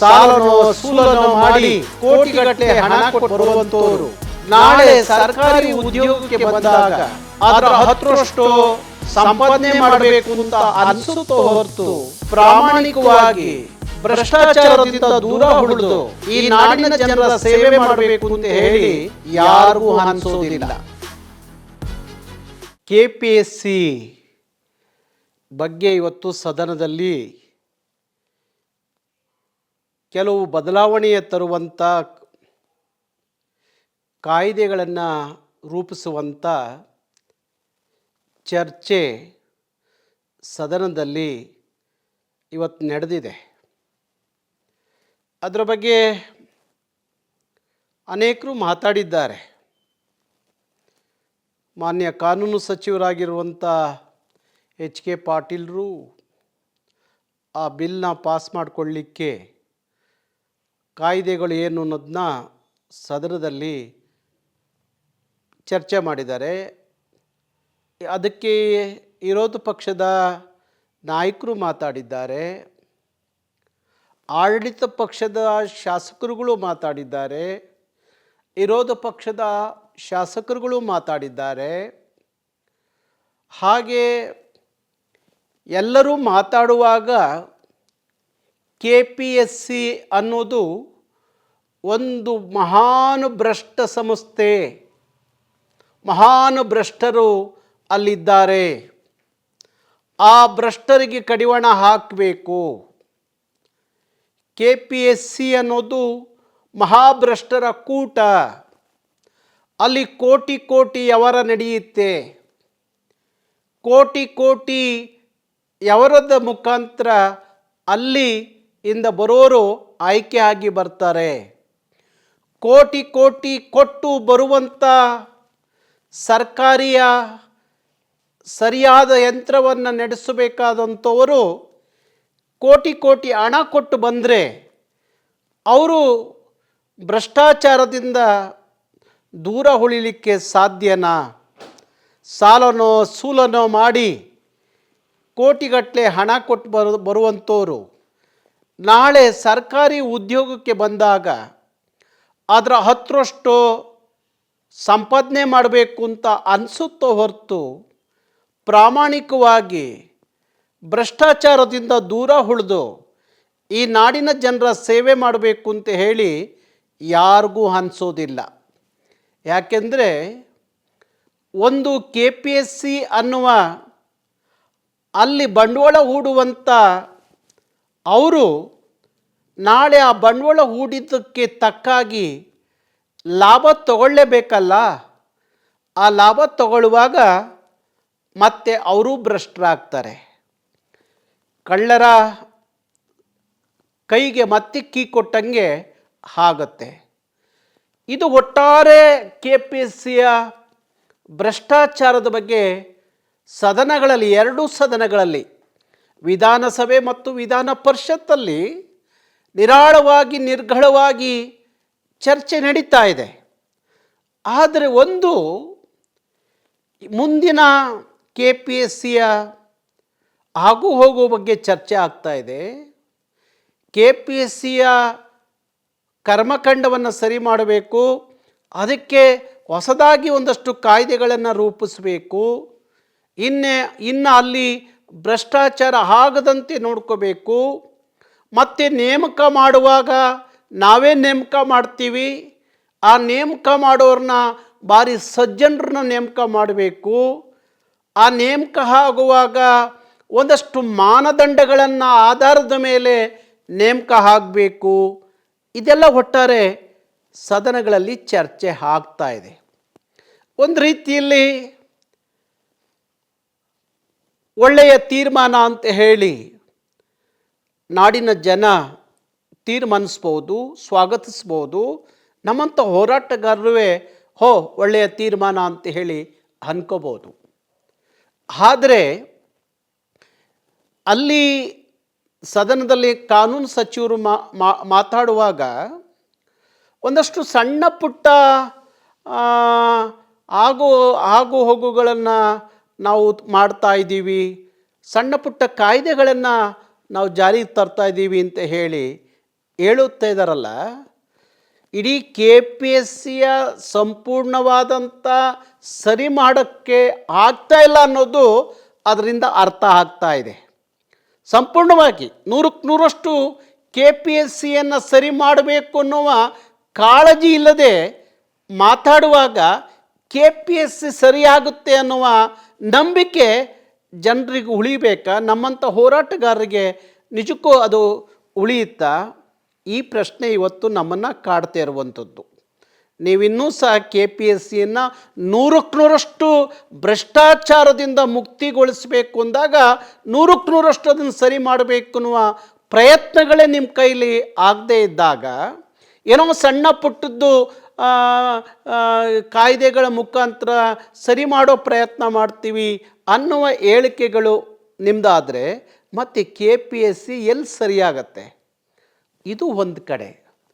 ಸಾಲನೋ ಸೂಲನ್ನು ಮಾಡಿ ಕೋಟಿಗಟ್ಟಲೆ ಹಣ ಕೊಟ್ಟು ಬರುವಂತವರು. ನಾಳೆ ಸರ್ಕಾರಿ ಉದ್ಯೋಗಕ್ಕೆ ಬಂದಾಗ ಅದರ ಹತ್ತರಷ್ಟು ಸಂಪಾದನೆ ಮಾಡಬೇಕು ಅಂತ ಅನಿಸುತ್ತ ಹೊರತು ಪ್ರಾಮಾಣಿಕವಾಗಿ ಭ್ರಷ್ಟಾಚಾರದಿಂದ ದೂರ ಉಳಿದು ಈ ನಾಡಿನ ಜನರ ಸೇವೆ ಮಾಡಬೇಕು ಅಂತ ಹೇಳಿ ಯಾರಿಗೂ ಅನಿಸೋದಿಲ್ಲ. ಕೆ ಪಿ ಎಸ್ ಸಿ ಬಗ್ಗೆ ಇವತ್ತು ಸದನದಲ್ಲಿ ಕೆಲವು ಬದಲಾವಣೆಯ ತರುವಂಥ ಕಾಯ್ದೆಗಳನ್ನು ರೂಪಿಸುವಂಥ ಚರ್ಚೆ ಸದನದಲ್ಲಿ ಇವತ್ತು ನಡೆದಿದೆ. ಅದರ ಬಗ್ಗೆ ಅನೇಕರು ಮಾತಾಡಿದ್ದಾರೆ. ಮಾನ್ಯ ಕಾನೂನು ಸಚಿವರಾಗಿರುವಂಥ ಎಚ್ ಕೆ ಪಾಟೀಲ್ರು ಆ ಬಿಲ್ನ ಪಾಸ್ ಮಾಡಿಕೊಳ್ಳಿಕ್ಕೆ ಕಾಯ್ದೆಗಳು ಏನು ಅನ್ನೋದನ್ನ ಸದನದಲ್ಲಿ ಚರ್ಚೆ ಮಾಡಿದ್ದಾರೆ. ಅದಕ್ಕೆ ವಿರೋಧ ಪಕ್ಷದ ನಾಯಕರು ಮಾತಾಡಿದ್ದಾರೆ. ಆಡಳಿತ ಪಕ್ಷದ ಶಾಸಕರುಗಳು ಮಾತಾಡಿದ್ದಾರೆ. ವಿರೋಧ ಪಕ್ಷದ ಶಾಸಕರುಗಳು ಮಾತಾಡಿದ್ದಾರೆ. ಹಾಗೆ ಎಲ್ಲರೂ ಮಾತಾಡುವಾಗ ಕೆ ಪಿ ಎಸ್ ಸಿ ಅನ್ನೋದು ಒಂದು ಮಹಾನ್ ಭ್ರಷ್ಟ ಸಂಸ್ಥೆ. ಮಹಾನ್ ಭ್ರಷ್ಟರು ಅಲ್ಲಿದ್ದಾರೆ. ಆ ಭ್ರಷ್ಟರಿಗೆ ಕಡಿವಾಣ ಹಾಕಬೇಕು. ಕೆ ಪಿ ಎಸ್ ಸಿ ಅನ್ನೋದು ಮಹಾಭ್ರಷ್ಟರ ಕೂಟ. ಅಲ್ಲಿ ಕೋಟಿ ಕೋಟಿ ಯವರ ನಡೆಯುತ್ತೆ. ಕೋಟಿ ಕೋಟಿ ಯವರದ ಮುಖಾಂತರ ಅಲ್ಲಿ ಇಂದ ಬರೋರು ಆಯ್ಕೆ ಆಗಿ ಬರ್ತಾರೆ. ಕೋಟಿ ಕೋಟಿ ಕೊಟ್ಟು ಬರುವಂಥ ಸರ್ಕಾರಿಯ ಸರಿಯಾದ ಯಂತ್ರವನ್ನು ನಡೆಸಬೇಕಾದಂಥವರು ಕೋಟಿ ಕೋಟಿ ಹಣ ಕೊಟ್ಟು ಬಂದರೆ ಅವರು ಭ್ರಷ್ಟಾಚಾರದಿಂದ ದೂರ ಉಳಿಲಿಕ್ಕೆ ಸಾಧ್ಯನಾ? ಸಾಲನೋ ಸೂಲನೋ ಮಾಡಿ ಕೋಟಿಗಟ್ಟಲೆ ಹಣ ಕೊಟ್ಟು ಬರು ಬರುವಂಥವರು ನಾಳೆ ಸರ್ಕಾರಿ ಉದ್ಯೋಗಕ್ಕೆ ಬಂದಾಗ ಅದರ ಹತ್ತರಷ್ಟು ಸಂಪಾದನೆ ಮಾಡಬೇಕು ಅಂತ ಅನಿಸುತ್ತೋ ಹೊರತು ಪ್ರಾಮಾಣಿಕವಾಗಿ ಭ್ರಷ್ಟಾಚಾರದಿಂದ ದೂರ ಉಳಿದು ಈ ನಾಡಿನ ಜನರ ಸೇವೆ ಮಾಡಬೇಕು ಅಂತ ಹೇಳಿ ಯಾರಿಗೂ ಅನಿಸೋದಿಲ್ಲ. ಯಾಕೆಂದರೆ ಒಂದು ಕೆ ಪಿ ಎಸ್ ಸಿ ಅನ್ನುವ ಅಲ್ಲಿ ಬಂಡವಾಳ ಹೂಡುವಂಥ ಅವರು ನಾಳೆ ಆ ಬಂಡವಾಳ ಹೂಡಿದ್ದಕ್ಕೆ ತಕ್ಕಾಗಿ ಲಾಭ ತಗೊಳ್ಳೇಬೇಕಲ್ಲ? ಆ ಲಾಭ ತಗೊಳ್ಳುವಾಗ ಮತ್ತೆ ಅವರೂ ಭ್ರಷ್ಟರಾಗ್ತಾರೆ. ಕಳ್ಳರ ಕೈಗೆ ಮತ್ತೆ ಕೀ ಕೊಟ್ಟಂಗೆ ಆಗುತ್ತೆ. ಇದು ಒಟ್ಟಾರೆ ಕೆ ಪಿ ಎಸ್ ಸಿಯ ಭ್ರಷ್ಟಾಚಾರದ ಬಗ್ಗೆ ಸದನಗಳಲ್ಲಿ, ಎರಡೂ ಸದನಗಳಲ್ಲಿ ವಿಧಾನಸಭೆ ಮತ್ತು ವಿಧಾನ ಪರಿಷತ್ತಲ್ಲಿ ನಿರಾಳವಾಗಿ, ನಿರ್ಘಳವಾಗಿ ಚರ್ಚೆ ನಡೀತಾ ಇದೆ. ಆದರೆ ಒಂದು ಮುಂದಿನ ಕೆ ಪಿ ಎಸ್ ಸಿಯ ಆಗು ಹೋಗುವ ಬಗ್ಗೆ ಚರ್ಚೆ ಆಗ್ತಾ ಇದೆ. ಕೆ ಪಿ ಎಸ್ ಸಿಯ ಕರ್ಮಕಾಂಡವನ್ನು ಸರಿ ಮಾಡಬೇಕು, ಅದಕ್ಕೆ ಹೊಸದಾಗಿ ಒಂದಷ್ಟು ಕಾಯ್ದೆಗಳನ್ನು ರೂಪಿಸಬೇಕು. ಇನ್ನೇ, ಇನ್ನು ಅಲ್ಲಿ ಭ್ರಷ್ಟಾಚಾರ ಆಗದಂತೆ ನೋಡ್ಕೋಬೇಕು. ಮತ್ತು ನೇಮಕ ಮಾಡುವಾಗ ನಾವೇ ನೇಮಕ ಮಾಡ್ತೀವಿ. ಆ ನೇಮಕ ಮಾಡೋರನ್ನ ಭಾರಿ ಸಜ್ಜನರನ್ನ ನೇಮಕ ಮಾಡಬೇಕು. ಆ ನೇಮಕ ಆಗುವಾಗ ಒಂದಷ್ಟು ಮಾನದಂಡಗಳನ್ನು ಆಧಾರದ ಮೇಲೆ ನೇಮಕ ಆಗಬೇಕು. ಇದೆಲ್ಲ ಒಟ್ಟಾರೆ ಸದನಗಳಲ್ಲಿ ಚರ್ಚೆ ಆಗ್ತಾ ಇದೆ. ಒಂದು ರೀತಿಯಲ್ಲಿ ಒಳ್ಳೆಯ ತೀರ್ಮಾನ ಅಂತ ಹೇಳಿ ನಾಡಿನ ಜನ ತೀರ್ಮಾನಿಸ್ಬೋದು, ಸ್ವಾಗತಿಸ್ಬೋದು. ನಮ್ಮಂಥ ಹೋರಾಟಗಾರರೇ ಹೋ, ಒಳ್ಳೆಯ ತೀರ್ಮಾನ ಅಂತ ಹೇಳಿ ಅನ್ಕೋಬೋದು. ಆದರೆ ಅಲ್ಲಿ ಸದನದಲ್ಲಿ ಕಾನೂನು ಸಚಿವರು ಮಾತಾಡುವಾಗ ಒಂದಷ್ಟು ಸಣ್ಣ ಪುಟ್ಟ ಆಗು ಆಗು ಹೋಗುಗಳನ್ನು ನಾವು ಮಾಡ್ತಾ ಇದ್ದೀವಿ. ಸಣ್ಣ ಪುಟ್ಟ ಕಾಯ್ದೆಗಳನ್ನು ನಾವು ಜಾರಿಗೆ ತರ್ತಾ ಇದ್ದೀವಿ ಅಂತ ಹೇಳಿ ಹೇಳುತ್ತಾ ಇದ್ದಾರಲ್ಲ, ಇಡೀ ಕೆ ಪಿ ಎಸ್ ಸಿಯ ಸಂಪೂರ್ಣವಾದಂಥ ಸರಿ ಮಾಡೋಕ್ಕೆ ಆಗ್ತಾ ಇಲ್ಲ ಅನ್ನೋದು ಅದರಿಂದ ಅರ್ಥ ಆಗ್ತಾ ಇದೆ. ಸಂಪೂರ್ಣವಾಗಿ ನೂರಕ್ಕೆ ನೂರಷ್ಟು ಕೆ ಪಿ ಎಸ್ ಸಿಯನ್ನು ಸರಿ ಮಾಡಬೇಕು ಅನ್ನುವ ಕಾಳಜಿ ಇಲ್ಲದೆ ಮಾತಾಡುವಾಗ ಕೆ ಪಿ ಎಸ್ ಸಿ ಸರಿಯಾಗುತ್ತೆ ಅನ್ನುವ ನಂಬಿಕೆ ಜನರಿಗೆ ಉಳಿಬೇಕಾ? ನಮ್ಮಂಥ ಹೋರಾಟಗಾರರಿಗೆ ನಿಜಕ್ಕೂ ಅದು ಉಳಿಯುತ್ತಾ? ಈ ಪ್ರಶ್ನೆ ಇವತ್ತು ನಮ್ಮನ್ನು ಕಾಡ್ತಾ ಇರುವಂಥದ್ದು. ನೀವಿನ್ನೂ ಸಹ ಕೆ ಪಿ ಎಸ್ ಸಿಯನ್ನು ನೂರಕ್ಕೆ ನೂರಷ್ಟು ಭ್ರಷ್ಟಾಚಾರದಿಂದ ಮುಕ್ತಿಗೊಳಿಸಬೇಕು ಅಂದಾಗ ನೂರಕ್ಕೆ ನೂರಷ್ಟು ಅದನ್ನು ಸರಿ ಮಾಡಬೇಕು ಅನ್ನುವ ಪ್ರಯತ್ನಗಳೇ ನಿಮ್ಮ ಕೈಲಿ ಆಗದೇ ಇದ್ದಾಗ ಏನೋ ಸಣ್ಣ ಪುಟ್ಟದ್ದು ಕಾಯ್ದೆಗಳ ಮುಖಾಂತರ ಸರಿ ಮಾಡೋ ಪ್ರಯತ್ನ ಮಾಡ್ತೀವಿ ಅನ್ನುವ ಹೇಳಿಕೆಗಳು ನಿಮ್ಮದಾದರೆ ಮತ್ತು ಕೆ ಪಿ ಎಸ್ ಸಿ ಎಲ್ಲಿ ಸರಿಯಾಗತ್ತೆ? ಇದು ಒಂದು ಕಡೆ.